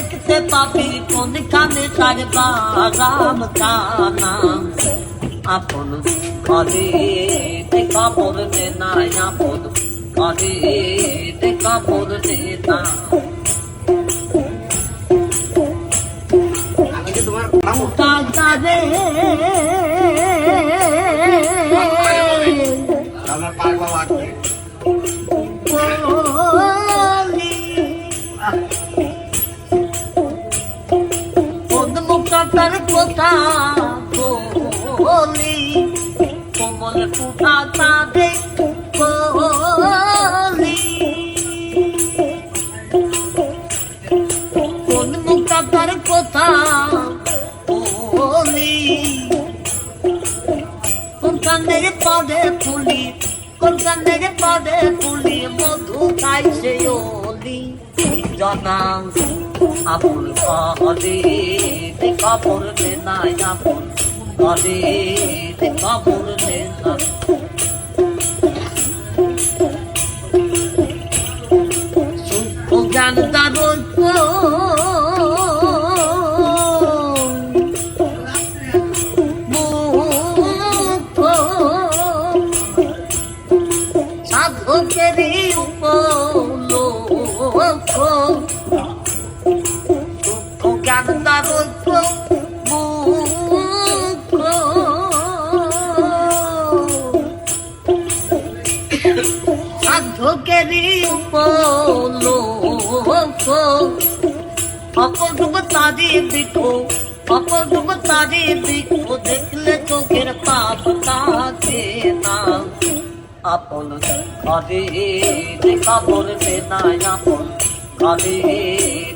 দেখতে পাবি কোন কানে সারে বাগাম কানা আপন ঘরে দেখা পড়বে না আপন ঘরে দেখা পড়বে না আমি কি তোমার নাম কাকারে আমার পাগলা লাগবে কোমল কুঠা তাদের বলি। কোন মুখটা তার কথা বলি। কোন কানের পদে ফুলি, কোন পদে ফুলি, মধু খাইছে ওলি জনা আপন কহরে দেখা পড়বে না আপন করে দেখা পড়বে না সাধকেরই উপলোক অপরূপ বিকো অপরূপ তারি বিকো দেখলে চোখের পাপ কাছে না। আপন ঘরে দেখা পড়বে না, আপন ঘরে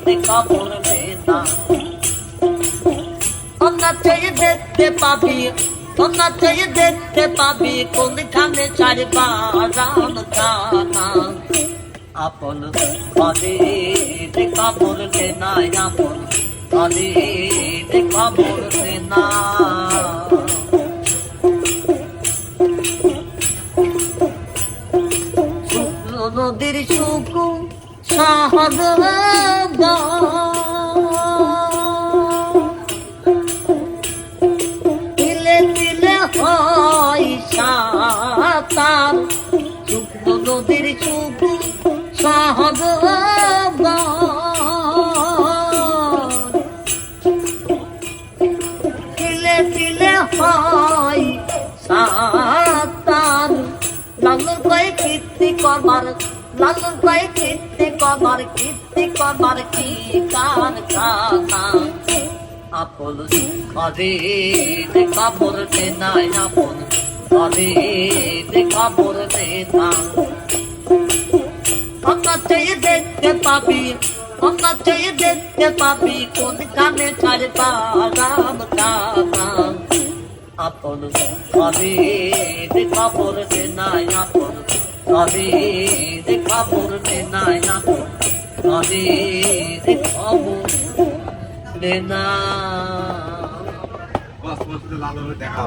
দেখা পড়বে না। অন্যথায় দেখতে পাবি অন্যথায় দেখতে পাবি কোনখানে ছাড়বা রাম কানা আপন ঘরে দেখা পড়বে না আপন ঘরে দেখা পড়বে না নদীর শুকু সাহদ নদীর শুকু সাহদ তিলে তিলে হয় সাতার। লালন কয়ে কীর্তি করবার লালন কয়ে কীর্তি করবার কীর্তি করবার কি কার খানা আপন ঘরে দেখা পড়বে না আপন ঘরে দেখা পড়বে না অন্যথায় দেখতে পাবি অন্যথায় দেখতে পাবি কোন কানে ছাড়বা রাম কানা আপন ঘরে দেখা পড়বে না আপন ঘরে দেখা পড়বে না আপন ঘরে দেখা পড়বে না বস বস লাল দেখা